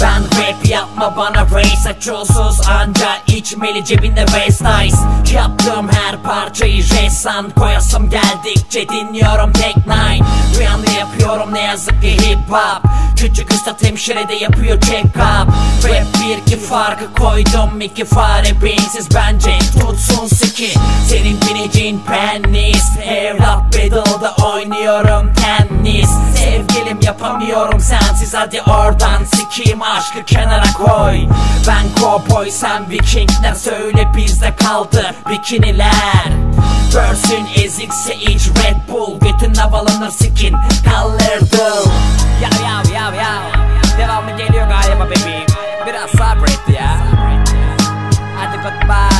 Ben yapma bana race Açıyorsuz anca içmeli cebinde waste nice. Yaptığım her parçayı resan Koyasım geldikçe dinliyorum tek nine. Rihanna yapıyorum ne yazık ki hip hop. Küçük üstad hemşire de yapıyor check up. Rap bir ki farkı koydum iki fare beyinsiz. Bence tutsun panis Evlat Beddle'da oynuyorum tenis. Sevgilim yapamıyorum sensiz. Hadi oradan Sikiyim aşkı kenara koy. Ben cowboy sen vikingler. Söyle bizde kaldı bikiniler. Börsün ezikse iç Red Bull. Götün havalanır sikin kalırdı Yav yav yav yav. Devamı geliyor galiba bebeğim. Biraz sabret ya. Hadi goodbye.